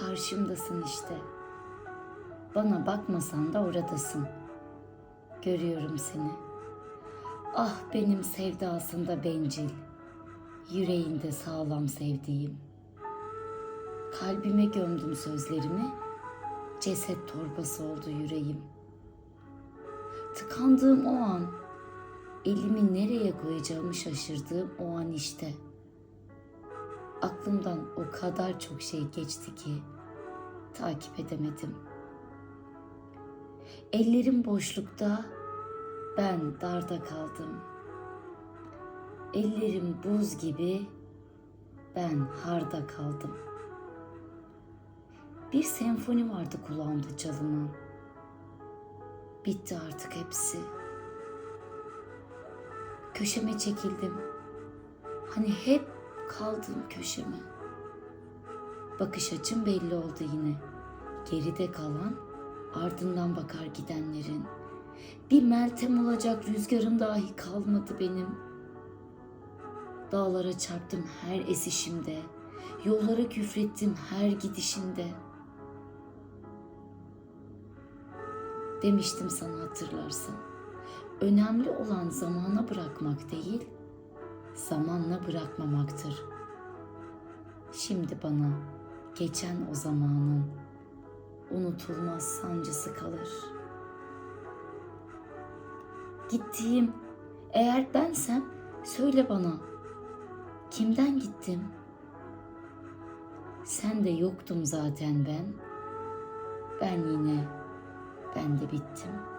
Karşımdasın işte. Bana bakmasan da oradasın. Görüyorum seni. Ah benim sevdasında bencil. Yüreğinde sağlam sevdiğim. Kalbime gömdüm sözlerimi. Ceset torbası oldu yüreğim. Tıkandığım o an, elimi nereye koyacağımı şaşırdığım o an işte. Aklımdan o kadar çok şey geçti ki takip edemedim. Ellerim boşlukta, ben darda kaldım. Ellerim buz gibi, ben harda kaldım. Bir senfoni vardı kulağımda çalınan. Bitti artık hepsi. Köşeme çekildim. Hani hep kaldım köşeme. Bakış açım belli oldu yine. Geride kalan ardından bakar gidenlerin. Bir meltem olacak rüzgarım dahi kalmadı benim. Dağlara çarptım her esişimde. Yollara küfrettim her gidişinde. Demiştim sana hatırlarsan. Önemli olan zamana bırakmak değil, zamanla bırakmamaktır. Şimdi bana geçen o zamanın unutulmaz sancısı kalır. Gittiğim eğer bensem söyle bana kimden gittim? Sen de yoktum zaten ben. Ben yine ben de bittim.